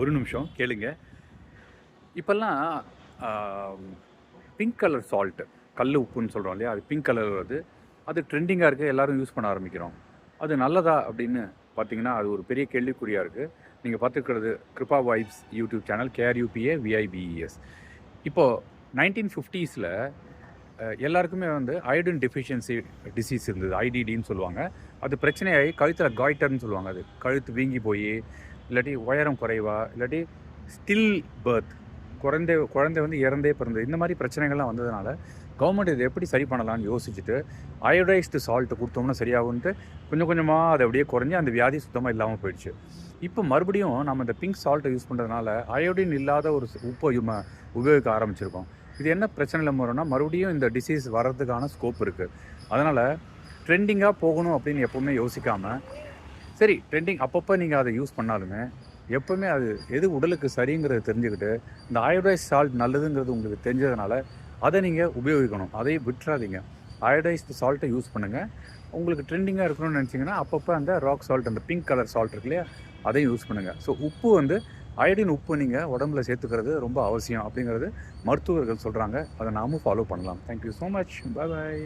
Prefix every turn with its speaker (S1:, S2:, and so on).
S1: ஒரு நிமிஷம் கேளுங்க. இப்போல்லாம் பிங்க் கலர் சால்ட்டு கல் உப்புன்னு சொல்கிறோம் இல்லையா? அது பிங்க் கலர் வருது அது ட்ரெண்டிங்காக இருக்குது எல்லாரும் யூஸ் பண்ண ஆரம்பிக்கிறோம். அது நல்லதா அப்படின்னு பார்த்தீங்கன்னா அது ஒரு பெரிய கேள்விக்குறியாக இருக்குது நீங்கள் பார்த்துருக்கிறது Kripa vibes YouTube channel KRUPA VIBES இப்போது நைன்டீன் ஃபிஃப்டீஸில் எல்லாருக்குமே வந்து அயோடின் டெஃபிஷியன்சி டிசீஸ் இருந்தது ஐடிடின்னு சொல்லுவாங்க. அது பிரச்சனையாகி கழுத்தில் காய்டர்னு சொல்லுவாங்க அது. கழுத்து வீங்கி போய் இல்லாட்டி உயரம் குறைவா இல்லாட்டி ஸ்டில் பர்த் குழந்தை குழந்தை வந்து இறந்தே பிறந்தது. இந்த மாதிரி பிரச்சனைகள்லாம் வந்ததுனால கவர்மெண்ட் இதை எப்படி சரி பண்ணலாம்னு யோசிச்சுட்டு அயோடைஸ்டு சால்ட்டு கொடுத்தோம்னா சரியாகும்ட்டு கொஞ்சம் கொஞ்சமாக அது அப்படியே குறைஞ்சி அந்த வியாதி சுத்தமாக இல்லாமல் போயிடுச்சு. இப்போ மறுபடியும் நம்ம இந்த பிங்க் சால்ட்டை யூஸ் பண்ணுறதுனால அயோடின் இல்லாத ஒரு சு- உப்பை உபயோகிக்க ஆரம்பிச்சிருக்கோம். இது என்ன பிரச்சனையில் வரும்னா மறுபடியும் இந்த டிசீஸ் வர்றதுக்கான ஸ்கோப் இருக்குது அதனால் ட்ரெண்டிங்காக போகணும் அப்படின்னு எப்போவுமே யோசிக்காமல் சரி ட்ரெண்டிங் அப்பப்போ நீங்கள் அதை யூஸ் பண்ணாலுமே எப்போவுமே அது எது உடலுக்கு சரிங்கிறத தெரிஞ்சுக்கிட்டு இந்த அயோடைஸ் சால்ட் நல்லதுங்கிறது உங்களுக்கு தெரிஞ்சதுனால அதை நீங்கள் உபயோகிக்கணும். அதை விட்டுறாதீங்க. அயோடைஸ்டு சால்ட்டை யூஸ் பண்ணுங்கள் உங்களுக்கு ட்ரெண்டிங்காக இருக்கணும்னு நினச்சிங்கன்னா அப்பப்போ அந்த ராக் சால்ட் அந்த பிங்க் கலர் சால்ட் இருக்கு இல்லையா அதையும் யூஸ் பண்ணுங்கள் ஸோ உப்பு வந்து அயோடின் உப்பு நீங்கள் உடம்புல சேர்த்துக்கிறது ரொம்ப அவசியம் அப்படிங்கிறது மருத்துவர்கள் சொல்கிறாங்க அதை நாமும் ஃபாலோ பண்ணலாம். Thank you so much bye bye